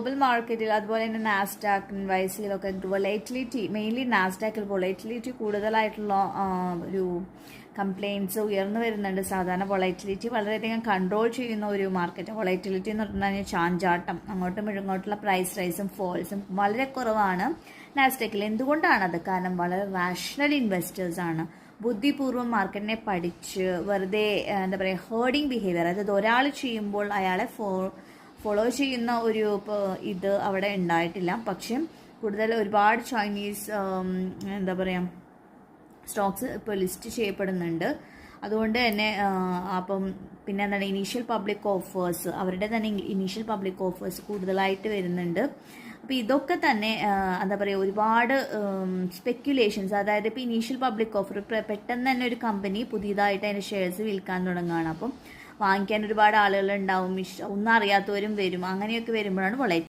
Global മാർക്കറ്റിൽ അതുപോലെ തന്നെ നാസ്ഡാക്ക് വൈസിലൊക്കെ വൊളൈറ്റിലിറ്റി മെയിൻലി നാസ്ഡാക്കിൽ വൊളൈറ്റിലിറ്റി കൂടുതലായിട്ടുള്ള ഒരു കംപ്ലയിൻസ് ഉയർന്നു വരുന്നുണ്ട്. സാധാരണ വൊളൈറ്റിലിറ്റി വളരെയധികം കൺട്രോൾ ചെയ്യുന്ന ഒരു മാർക്കറ്റ് വൊളൈറ്റിലിറ്റി എന്ന് പറഞ്ഞാൽ ചാഞ്ചാട്ടം. അങ്ങോട്ടും ഇങ്ങോട്ടുള്ള പ്രൈസ് റൈസും ഫോൾസും വളരെ കുറവാണ് നാസ്ഡാക്കിൽ എന്തുകൊണ്ടാണത് കാരണം വളരെ റാഷണൽ ഇൻവെസ്റ്റേഴ്സ് ആണ്. ബുദ്ധിപൂർവം മാർക്കറ്റിനെ പഠിച്ച് വെറുതെ എന്താ പറയുക ഹേർഡിങ് ബിഹേവിയർ അതായത് ഒരാൾ ചെയ്യുമ്പോൾ അയാളെ ഫോ ഫോളോ ചെയ്യുന്ന ഒരു ഇത് അവിടെ ഉണ്ടായിട്ടില്ല. പക്ഷേ കൂടുതൽ ഒരുപാട് ചൈനീസ് എന്താ പറയുക സ്റ്റോക്സ് ഇപ്പോൾ ലിസ്റ്റ് ചെയ്യപ്പെടുന്നുണ്ട്. അതുകൊണ്ട് തന്നെ അപ്പം പിന്നെ എന്താണ് ഇനീഷ്യൽ പബ്ലിക് ഓഫേഴ്സ് അവരുടെ തന്നെ ഇനീഷ്യൽ പബ്ലിക് ഓഫേഴ്സ് കൂടുതലായിട്ട് വരുന്നുണ്ട്. അപ്പോൾ ഇതൊക്കെ തന്നെ എന്താ പറയുക ഒരുപാട് സ്പെക്യുലേഷൻസ് അതായത് ഇപ്പോൾ ഇനീഷ്യൽ പബ്ലിക് ഓഫർ പെട്ടെന്ന് തന്നെ ഒരു കമ്പനി പുതിയതായിട്ട് അതിന്റെ ഷെയർസ് വിൽക്കാൻ തുടങ്ങുകയാണ്. അപ്പം വാങ്ങിക്കാൻ ഒരുപാട് ആളുകൾ ഉണ്ടാവും ഇഷ്ടം ഒന്നും അറിയാത്തവരും വരും. അങ്ങനെയൊക്കെ വരുമ്പോഴാണ് വളരെ